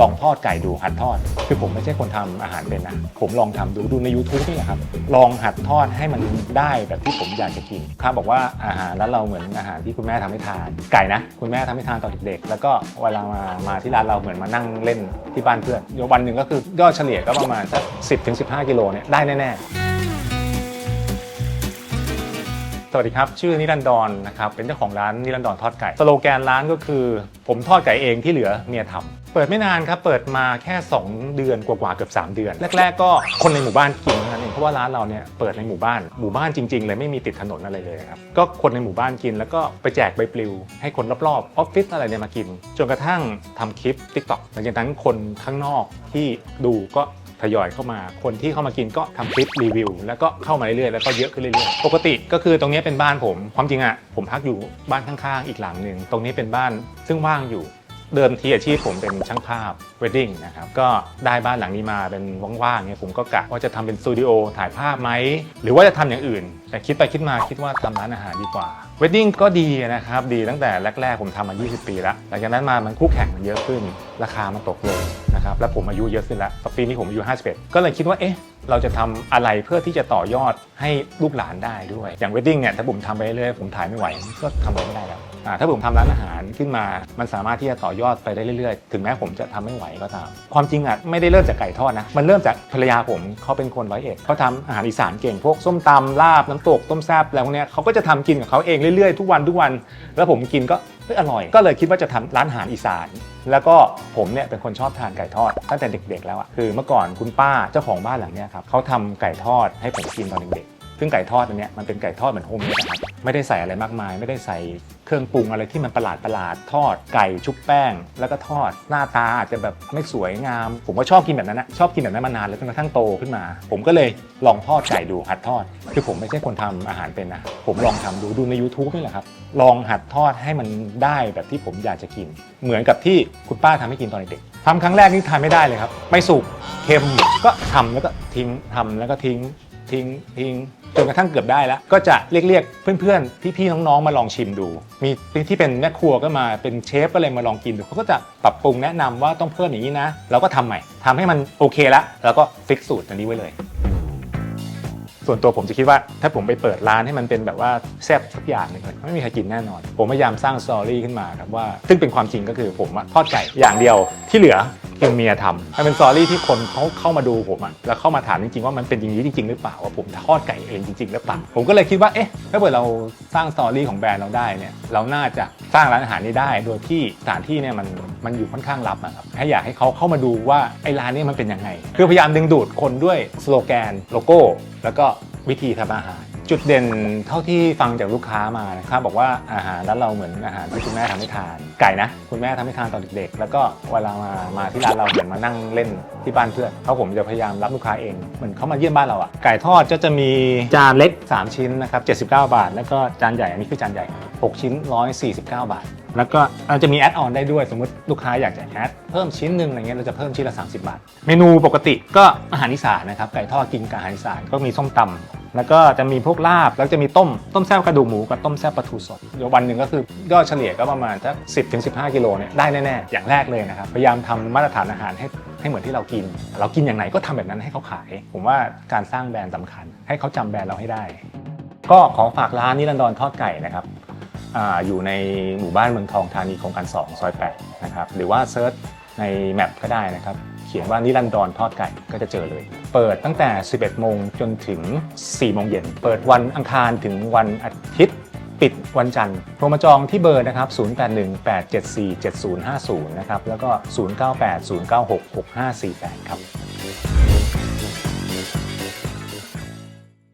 ลองทอดไก่ดูหัดทอด คือผมไม่ใช่คนทำอาหารเป็นนะ ผมลองทำดูดูใน YouTube นี่แหละครับ ลองหัดทอดให้มันได้แบบที่ผมอยากจะกินข้าบอกว่าอาหารแล้วเราเหมือนอาหารที่คุณแม่ทำให้ทาน ไก่นะ คุณแม่ทำให้ทานตอนเด็กๆ แล้วก็เวลามามาที่ร้านเราเหมือนมานั่งเล่นที่บ้านเพื่อนเดี๋ยววันหนึ่งก็คือยอดเฉลี่ยก็ประมาณสักสิบถึงสิบห้ากิโลเนี่ยได้แน่ๆ สวัสดีครับ ชื่อนิรันดรนนะครับ เป็นเจ้าของร้านนิรันดรทอดไก่สโลแกนร้านก็คือ ผมทอดไก่เองที่เหลือเมียทำเปิดไม่นานครับ เปิดมาแค่ 2 เดือนกว่าๆเกือบ 3 เดือน แรก ๆ ก็คนในหมู่บ้านกินเท่านั้นเองเพราะว่าร้านเราเนี่ยเปิดในหมู่บ้านหมู่บ้านจริง ๆ เลยไม่มีติดถนนอะไรเลยครับก็คนในหมู่บ้านกินแล้วก็ไปแจกใบปลิว ให้คนรอบๆออฟฟิศอะไรเนี่ยมากินจนกระทั่งทำคลิป t ิ k t o k หลังจากนั้นคนข้างนอกที่ดูก็ ทยอยเข้ามา คนที่เข้ามากินก็ทำคลิปรีวิว แล้วก็เข้ามาเรื่อยๆแล้วก็เยอะขึ้นเรื่อยๆ ปกติก็คือตรงนี้เป็นบ้านผม ความจริงอะผมพักอยู่บ้านข้างๆ อีกหลังหนึ่งตรงนี้เป็นบ้านซึ่งว่างอยู่เดิมทีอาชีพผมเป็นช่างภาพเวดดิ้งนะครับก็ได้บ้านหลังนี้มาเป็นว่างๆเนี่ยผมก็กะว่าจะทำเป็นสตูดิโอถ่ายภาพไหม หรือว่าจะทำอย่างอื่น แต่คิดไปคิดมาคิดว่าทำร้านอาหารดีกว่าเวดดิ้งก็ดีนะครับดีตั้งแต่แรกๆผมทำมา 20 ปีแล้วหลังจากนั้นมามันคู่แข่งมันเยอะขึ้น ราคามันตกลง นะครับแล้วผมอายุเยอะขึ้นแล้วปีนี้ผมอายุ 51 ก็เลยคิดว่าเอ๊ะเราจะทำอะไรเพื่อที่จะต่อยอดให้ลูกหลานได้ด้วย อย่างเวดดิ้งเนี่ยถ้าผมทำไปเรื่อยๆผมถ่ายไม่ไหวก็ทำไรไม่ได้แล้วถ้าผมทำร้านอาหารขึ้นมา มันสามารถที่จะต่อยอดไปได้เรื่อยๆ ถึงแม้ผมจะทำไม่ไหวก็ตาม ความจริงอะไม่ได้เริ่มจากไก่ทอดนะ มันเริ่มจากภรรยาผมเขาเป็นคนร้อยเอ็ดเขาทำอาหารอีสานเก่งพวกส้มตำลาบน้ำตกต้มแซ่บอะไรพวกเนี้ยเขาก็จะทำกินกับเขาเองเรื่อยๆทุกวันทุกวัน แล้วผมกินก็ ฮ้ยอร่อย ก็เลยคิดว่าจะทำร้านอาหารอีสาน แล้วก็ผมเนี่ยเป็นคนชอบทานไก่ทอดตั้งแต่เด็กๆแล้วอะคือเมื่อก่อนคุณป้าเจ้าของบ้านหลังเนี้ยครับเขาทำไก่ทอดให้ผมกินตอนเด็กๆ ซึ่งไก่ทอดอันเนี้ยมันเป็นไก่ทอดเหมือนโฮมเมดนะครับไม่ได้ใส่อะไรมากมาย ไม่ได้ใส่เครื่องปรุงอะไรที่มันประหลาดประหลาดทอดไก่ชุบแป้ง แล้วก็ทอดหน้าตาอาจจะแบบไม่สวยงาม ผมก็ชอบกินแบบนั้นนะชอบกินแบบนั้นมานานแล้วจนกระทั่งโตขึ้นมา ผมก็เลยลองทอดไก่ดูหัดทอด คือผมไม่ใช่คนทำอาหารเป็นนะผมลองทำดูดูใน YouTube นี่แหละครับลองหัดทอดให้มันได้แบบที่ผมอยากจะกิน เหมือนกับที่คุณป้าทำให้กินตอนเด็กๆทำครั้งแรกนี่ทานไม่ได้เลยครับ ไม่สุกเค็มก็ทำแล้วก็ทิ้งทำแล้วก็ทิ้งทิ้งทิ้ง นกระทั่งเกือบได้แล้ว ก็จะเรียกๆเพื่อนๆพี่ๆน้องๆมาลองชิมดู มีที่เป็นแม่ครัวก็มาเป็นเชฟก็เลยมาลองกินดูเขาก็จะปรับปรุงแนะนำว่าต้องเพิ่มอย่างนี้นะเราก็ทำใหม่ทำให้มันโอเคแล้วแล้วก็ฟิกสูตรอันนี้ไว้เลย ส่วนตัวผมจะคิดว่า ถ้าผมไปเปิดร้านให้มันเป็นแบบว่าแซ่บสักอย่างหนึ่งเลยไม่มีใครกินแน่นอน ผมพยายามสร้างสตอรี่ขึ้นมาครับว่าซึ่งเป็นความจริงก็คือผมทอดไก่อย่างเดียวที่เหลือ คือเมียทำมันเป็นสตอรี่ที่คนเขาเข้ามาดูผมอะแล้วเข้ามาถามจริงๆว่ามันเป็นอย่างนี้จริง ๆ หรือเปล่าว่าผมทอดไก่เองจริงๆหรือเปล่าผมก็เลยคิดว่าเอ๊ะถ้าเกิดเราสร้างสตอรี่ของแบรนด์เราได้เนี่ยเราน่าจะสร้างร้านอาหารนี้ได้ โดยที่สถานที่เนี่ยมันมันอยู่ค่อนข้างลับอะครับให้อยากให้เขาเข้ามาดูว่าไอ้ร้านนี้มันเป็นยังไง คือพยายามดึงดูดคนด้วยสโลแกนโลโก้ แล้วก็วิธีทำอาหาร จุดเด่นเท่าที่ฟังจากลูกค้ามานะครับบอกว่าอาหารร้านเราเหมือนอาหารที่คุณแม่ทำให้ทาน ไก่นะ คุณแม่ทำให้ทานตอนเด็กๆ แล้วก็เวลามามาที่ร้านเราเหมือนมานั่งเล่นที่บ้านเพื่อนเพราะผมจะพยายามรับลูกค้าเองเหมือนเขามาเยี่ยมบ้านเราอะไก่ทอดก็จะมีจานเล็ก 3 ชิ้นนะครับ79 บาท แล้วก็จานใหญ่อันนี้คือจานใหญ่ 6 ชิ้น 149 บาท แล้วก็เราจะมีแอดออนได้ด้วย สมมติลูกค้าอยากจะแอดเพิ่มชิ้นหนึ่งอะไรเงี้ยเราจะเพิ่มชิ้นละ 30 บาท เมนูปกติก็อาหารอีสานนะครับ ไก่ทอดกินกับอาหารอีสานก็มีส้มตำแล้วก็จะมีพวกลาบ แล้วจะมีต้ม ต้มแซ่บกระดูกหมูกับต้มแซ่บปลาทูสดเดี๋ยววันหนึ่งก็คือยอดเฉลี่ยก็ประมาณสักสิบถึงสิกิโลเนี่ยได้แน่ๆ อย่างแรกเลยนะครับ พยายามทำมาตรฐานอาหารให้ให้เหมือนที่เรากิน เรากินอย่างไหนก็ทำแบบนั้นให้เขาขาย ผมว่าการสร้างแบรนด์สำคัญ ให้เขาจำแบรนด์เราให้ได้ ก็ขอฝากร้านนิรันดรทอดไก่นะครับ อยู่ในหมู่บ้านเมืองทองธานีโครงการ 2 ซอย8นะครับหรือว่าเซิร์ชในแมปก็ได้นะครับ เขียนว่านิรันดรทอดไก่ก็จะเจอเลย เปิดตั้งแต่ 11 โมงจนถึง 4 โมงเย็น เปิดวันอังคารถึงวันอาทิตย์ ปิดวันจันทร์โทรมาจองที่เบอร์นะครับ 0818747050 นะครับ แล้วก็ 0980966548 ครับ